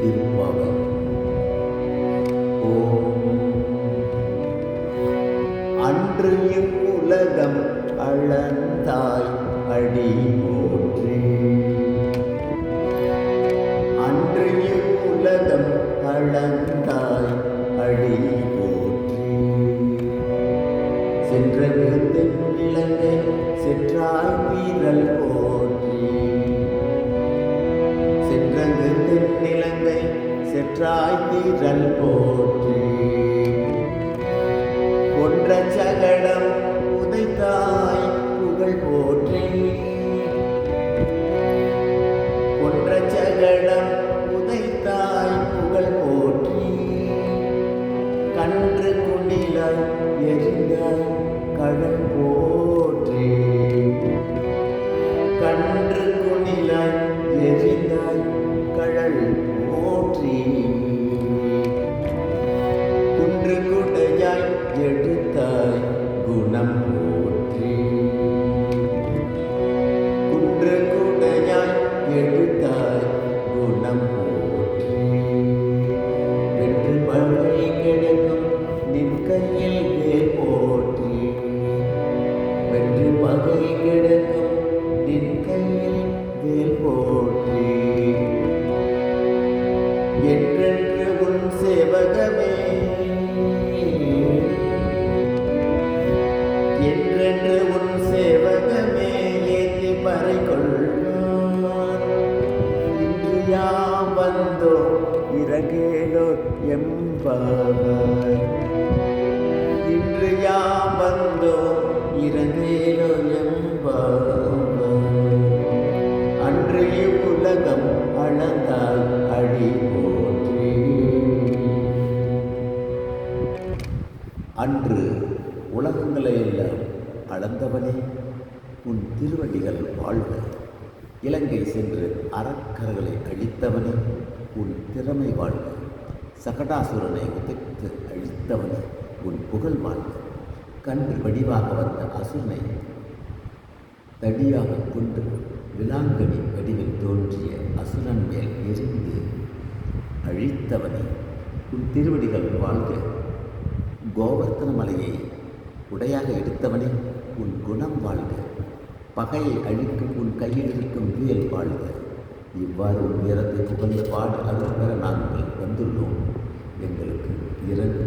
திருப்பாவை ஓம். அன்று இவ்வுலகம் அளந்தாய் அடி போற்றி. அன்று இவ்வுலகம் அளந்தாய் அடி போற்றி. தென்னிலங்கை சென்றாய் வீரல் செற்றாய் வீரல் போற்றி. ஒன்ற சகடம் உதைத்தாய் புகழ் போற்றி. ஒன்ற சகடம் உதைத்தாய் புகழ் போற்றி. கன்று குண்டிலாய் எரிந்த கடல் போற்றி குன்று குடையாய் எடுத்தாய் குணம் போற்றி. குன்று குடையாய் எடுத்தாய் குணம் போற்றி வென்று பழை கிடக்கும் நின் கையில் என்றென்று உன் சேவகமே. என்றென்று உன் சேவகமே ஏத்தி பறை கொள்வார் இன்று யாம் வந்தோ இறங்கேலோ எம்பாவாய் இன்று யாம் அன்று உலகங்களை எல்லாம் அளந்தவனே உன் திருவடிகள் வாழ்க. இலங்கை சென்று அறக்கர்களை அழித்தவனே உன் திறமை வாழ்க. சகடாசுரனை உதைத்து அழித்தவனே உன் புகழ் வாழ்க. கன்று வடிவாக வந்த அசுரனை தடியாக கொண்டு விலாங்கனி வடிவில் தோன்றிய அசுரன் மேல் எரிந்து அழித்தவனே உன் திருவடிகள் வாழ்க. கோவர்த்தன மலையை உடையாக எடுத்தவனே உன் குணம் வாழ்க. பகையை அழிக்கும் உன் கையில் இருக்கும் வியல் வாழ்க. இவ்வாறு உன் உயரத்தை புகழ்ந்து பாடு அருள் பெற நாங்கள் வந்துள்ளோம். எங்களுக்கு இரண்டு